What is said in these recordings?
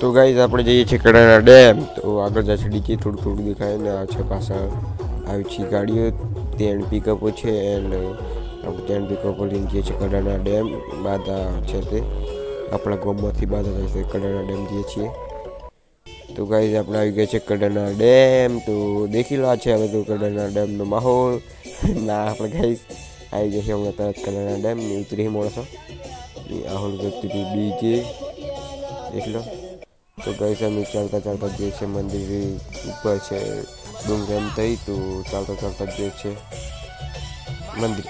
તો ગાઈઝ આપણે જઈએ છીએ કડાણા ડેમ. તો આગળ જશે ડીકે, થોડું થોડું દેખાય ને આ છે પાછા આવી છે ગાડીઓ ત્યાં પિકઅપો છે એન્ડ આપણે ત્યાં પિકઅપો લઈને જઈએ છીએ કડાના ડેમ. બાધા છે તે. આપણા ગામમાંથી બાધા થાય છે કડાણા ડેમ જઈએ છીએ. તો ગાઈઝ આપણે આવી ગયા છે કડાના ડેમ. તો દેખી લો છે હવે તો કડાના ડેમનો માહોલ. ના, આપણે ગાઈઝ આવી ગયા છે હમણાં તરત કડાણા ડેમ. ઉતરી માણસો આહોલ વ્યક્તિ ડીજે એકલો તો ગઈ અમે ચાલતા ચાલતા જે છે મંદિર ઉપર છે ડુંગર એમ થઈ તો ચાલતા ચાલતા જે છે મંદિર.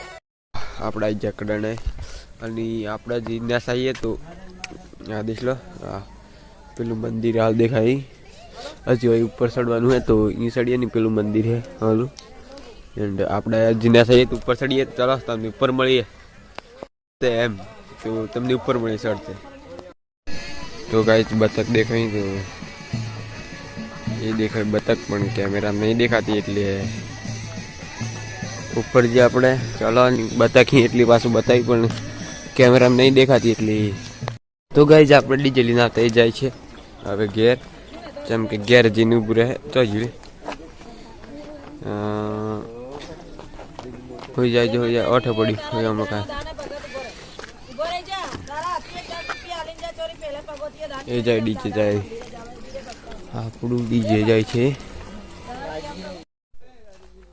આપણા જકડને અને આપણા જે ન્યાસ આવીએ તો, આ દેખ લો, આ પેલું મંદિર હાલ દેખાય. હજી હોય ઉપર ચડવાનું હે તો એ ચડીએ ને પેલું મંદિર હે, હાલું. એન્ડ આપણે જીન્યાસ આવીએ તો ઉપર ચડીએ ચાલો તમને ઉપર મળીએ. એમ. તો તમને ઉપર મળે ચડતે. તો ગાઈસ બતક દેખાય તો એ દેખાય, બતક પણ કેમેરા નહીં દેખાતી એટલે ઉપર જે આપણે ચલો બતકી એટલી પાછું બતાવી પણ કેમેરામાં નહીં દેખાતી એટલી તો ગાઈ આપણે ડીજે ના થઈ જાય છે. હવે ઘેર, જેમ કે ઘેર જઈને ઊભું રહે, તો જ હોઈ જાય જો હોઈ જાય, ઓઠે પડી હોય આમાં કાંઈ એ જાય ડીજે જાય. આપણું ડીજે જાય છે.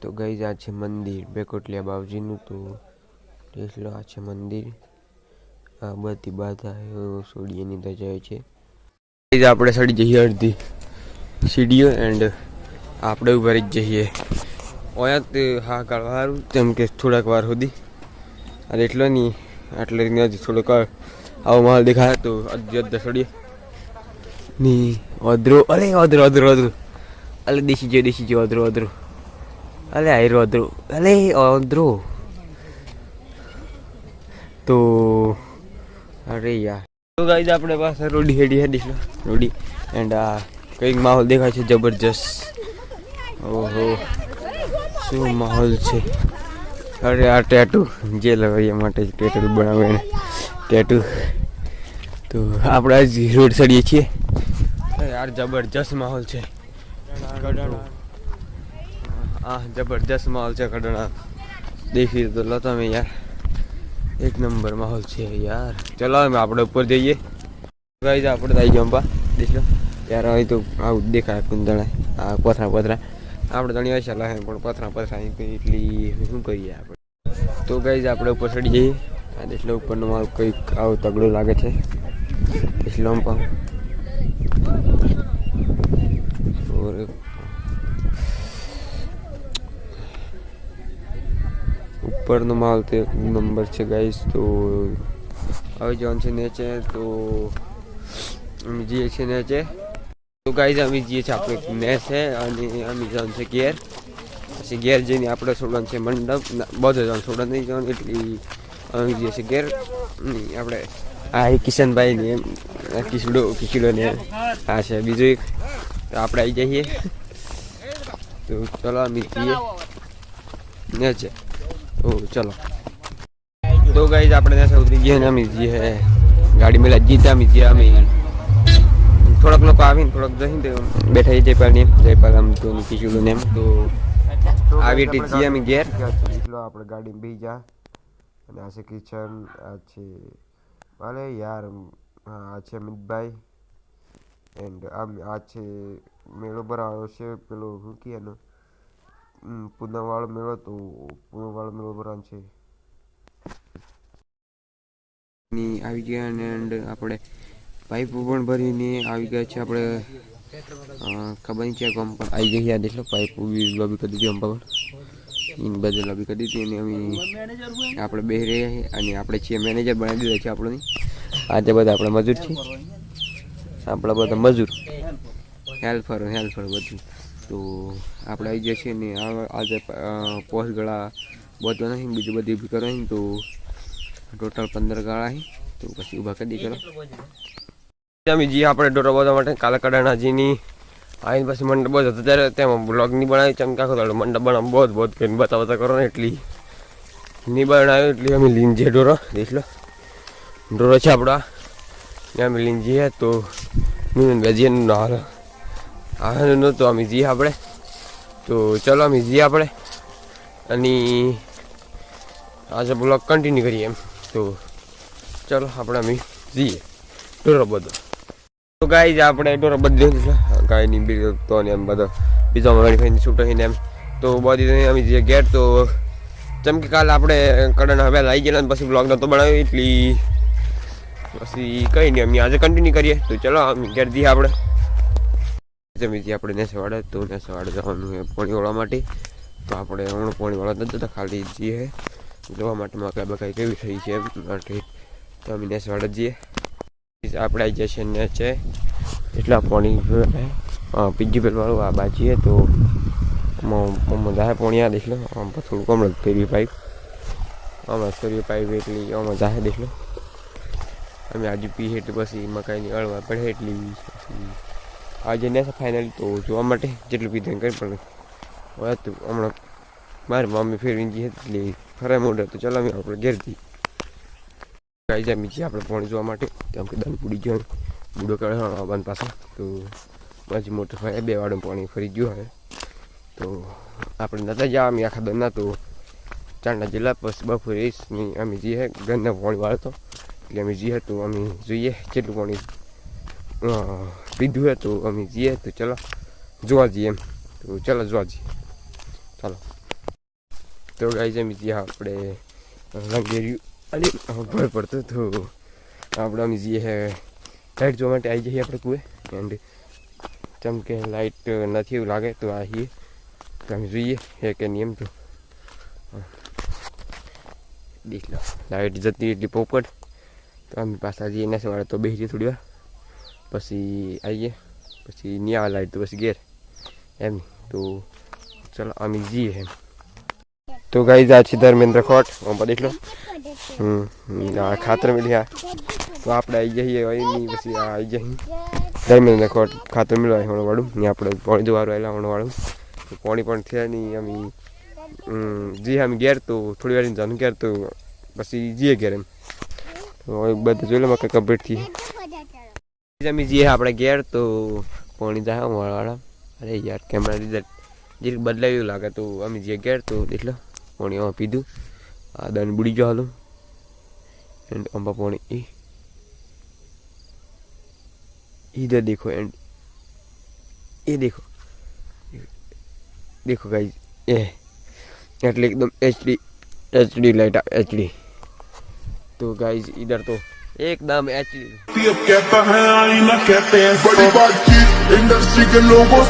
તો ગઈ આ છે મંદિર, બેકોટલિયા બાવજીનું તો ટેસલો આ છે મંદિર. આ બધી બાધા સોડિયાની તો જાય છે. આપણે સડી જઈએ અડધી સીડીઓ એન્ડ આપણે ઊભા રહી જઈએ. ઓયા હા કાઢવા સારું તેમ કે થોડાક વાર સુધી. અને એટલો નહીં, આટલે હજી થોડોક આવો માહોલ દેખાય તો અડધી અડધા સડીએ ની અદરો અરે અદરો અદરો અદરો અલે, દેશી જો દેશી જો અદરો અદરો અલે, આયરો અદરો અલે અદરો તો, અરે યાર. તો ગાઈઝ આપણે પાસે રોડી હેડી હેડી રોડી. એન્ડ આ કંઈક માહોલ દેખાય છે જબરજસ્ત. ઓહો. શું માહોલ છે? અરે, આ ટેટુ જે લગાવ્યા માટે ટેટુ બનાવે એને. ટેટુ તો આપણે આજ રોડ ચડીએ છીએ. યાર, જબરજસ્ત માહોલ છે. આ જબરજસ્ત માહોલ છે કડણા દેખી તો લો તમે યાર. એક નંબર માહોલ છે યાર. ચલો અમે આપણે ઉપર જઈએ. ગાઈઝ આપણે આવી જંપા દેખ લો. યાર અહીં તો આવું દેખાય કુંદણા આ પથરા પથરા. આપણે તણી હશે ચલાવે પણ પથરા પથરા એટલી, શું કરીએ આપણે? તો ગાઈઝ આપણે ઉપર ચડી જઈએ. આ દેખ લો ઉપરનો માલ કંઈક આવું તગડું લાગે છે. ઇસ્લામ પણ. ઉપરનો માલ તો એક નંબર છે ગાઈસ, તો હવે જવાનું છે નીચે, તો અમે જઈએ છીએ નીચે. તો ગાઈઝ અમે જઈએ છીએ આપણે છે અને અમે જવાનું છે ઘેર. પછી ઘેર જઈને આપણે છોડવાનું છે મંડપ. બધે જવાનું, છોડવા નહીં જવાનું, એટલી અમે જઈએ છીએ ઘેર. આપણે આ કિશનભાઈ ને એમ કિસડો કિસડો ને આ છે બીજું એક. આપણે આવી જઈએ. તો ચલો અમે જઈએ છે. તો ચલો. તો ગાઈઝ આપણે ત્યાં સૌથી ગયા ને અમે જઈએ. ગાડી મેલા જીતા અમે જઈએ અમે. થોડાક લોકો આવીને, થોડાક જઈને બેઠા જયપાલ ને જયપાલ આમ તો કિશોર ને એમ. તો આવી રીતે જઈએ અમે ઘેર. આપણે ગાડી બી જા. અને આ છે કિચન આ છે અરે યાર આ છે અમિતભાઈ એન્ડ આમ આ છે મેળો ભરાયો છે પેલો શું કહે એનો પૂનમવાળો મેળો તો પૂનમવાળો મેળો ભરાવાનો છે આવી ગયા અને એન્ડ આપણે પાઇપો પણ ભરીને આવી ગયા છે આપણે ખબર નહીં ક્યાં ગમ પર આવી ગઈ યાદ એટલે પાઇપ બી લોબી કરી દીધી અંબા પર ઇન બધે લોબી કરી દીધી અને અમે આપણે બે રહ્યા અને આપણે છીએ મેનેજર બનાવી દીધા છે આપણને. આજે બધા આપણે મજૂર છીએ આપણા બધા મજૂર. હેલ્પર હેલ્પર બધું. તો આપણે આવી જઈએ છીએ ને આજે પોસ્ટ ગળા બધો નહીં, બીજું બધી ઊભી કરો તો ટોટલ પંદર ગાળા અહીં તો પછી ઊભા કરી દી કરો અમે જી, આપણે ડોરો બધા માટે કાલા કડાણાજીની આવીને પછી મંડપ બધો હતો. ત્યારે તેમાં બ્લોગ નહીં બનાવી ચમકાખો તો મંડપ બનાવ બહુ બહુ કરીને બતા બતા કરો ને એટલી. નહીં બનાવ્યો એટલી અમે લીંજીએ ઢોરો, દેખ લો. ડોરો છે આપણા. ને અમે લીંજીએ તો મીન વેજીએ ના હાલ. હા નહોતું અમે જઈએ આપણે. તો ચલો અમે જઈએ આપણે. અને આજે બ્લોગ કન્ટિન્યુ કરીએ એમ. તો ચલો આપણે અમે જઈએ. ઢોરો બધો. તો ગાઈ આપણે ઢોરો બધો ગાયની બી તો ને એમ બધો. બીજો વેરીફાઈ છૂટો થઈને એમ. તો બધી અમે જે ગેટ તો જેમ કે કાલ આપણે કડન હવે લાવી ગયેલા ને પછી બ્લોગ નહોતો બનાવ્યો, એટલી પછી કંઈ નહીં, અમે આજે કન્ટિન્યુ કરીએ. તો ચલો, અમે ઘેર દઈએ આપણે. જમીથી આપણે નેસવાડે, તો નેસવાડે જવાનું છે પાણી વાળવા માટે. તો આપણે હમણાં પાણી વાળવા નથી જતા, ખાલી જઈએ. જોવા માટે મકાઈ બકાઈ કેવી થઈ છે એમ. માટે તો અમે નેસવાડે જઈએ. આપણે આવી જશે ને છે. એટલા પોણી પીજી પેલવાળું આ બાજીએ તો જાહે પોણી આ દેખ લો. આમ થોડુંક હમણાં ફેરવી પાઇપ હમણાં ફેરવી પાઇપ એટલી આમાં જાહે દેખ લો. અમે આજે પી એટલે પછી મકાઈની અળવા પડે એટલી આજે ને ફાઇનલ તો જોવા માટે જેટલું પીધું કરી પણ હવે તો હમણાં મારી મમ્મી ફેરવી જઈએ એટલે ફરે મોઢે તો ચાલો અમે આપણે ઘેરથી. ગાઈ જાય મીચી આપણે પાણી જોવા માટે. કેમ કે દાન પૂડી ગયો બુડો કરે આવવાની પાસે, તો પછી મોટો ભાઈ બે વાળું પાણી ફરી ગયું હવે તો આપણે નતા જવા અમે આખા દરના, તો ચાંદા જિલ્લા પછી બપોરે અમે જઈએ, ઘરના પાણી વાળતો. એટલે અમે જઈએ તો અમે જોઈએ કેટલું પાણી પીધું હોય તો અમે જઈએ, તો ચલો જોવા જઈએ એમ. તો ચલો જોવા જઈએ. ચાલો. તો ગાઈ અમે જઈએ આપણે રંગેર્યું અને ભર પડતો તો આપણે અમે જઈએ લાઇટ જોવા માટે આવી જઈએ આપણે કુએ. એન્ડ જેમ કે લાઇટ નથી એવું લાગે, તો આવીએ તો અમે જોઈએ, હે કે નિયમ તો. દેખ લો લાઇટ જતી એટલી પોપટ. તો અમે પાછા જઈએ, એના સવારે તો બેસીએ થોડી વાર. પછી આવીએ પછી નહીં આવે લાઇટ તો પછી ઘેર. એમ. તો ચલો, અમે જઈએ એમ. તો ગાઈ આ છે ધર્મેન્દ્ર ખોટ. ઓમ પર દેખ લો હમ ખાતર મિલી આ. તો આપણે આવી જઈએ એની પછી આવી જઈએ. ધર્મેન્દ્ર ખોટ ખાતર મિલવાય હમણાં વાળું ને આપણે પાણી જોવાનું આવેલા હમણાં વાળું પાણી પણ થયા નહીં અમે જી અમે ઘેર તો થોડી વાર જાનું ઘેર તો પછી જઈએ ઘેર એમ. તો બધું જોઈ લે મકા કમ્પ્લીટ થઈ અમે જઈએ આપણે ઘેર તો પાણી જાય વાળા અરે યાર કેમેરા લીધા. જે બદલાયું લાગે તો અમે જઈએ ઘેર તો એટલે પાણી પીધું. આ દંડ બુડી ગયો હાલો. અંબા પાણી इधर देखो एंड ये देखो। देखो गाइज़ ये D H D light H D तो गाइज़ इधर तो एकदम एचडी अब कहता है आईना कहते हैं, बड़ी बातचीत इंडस्ट्री के लोगों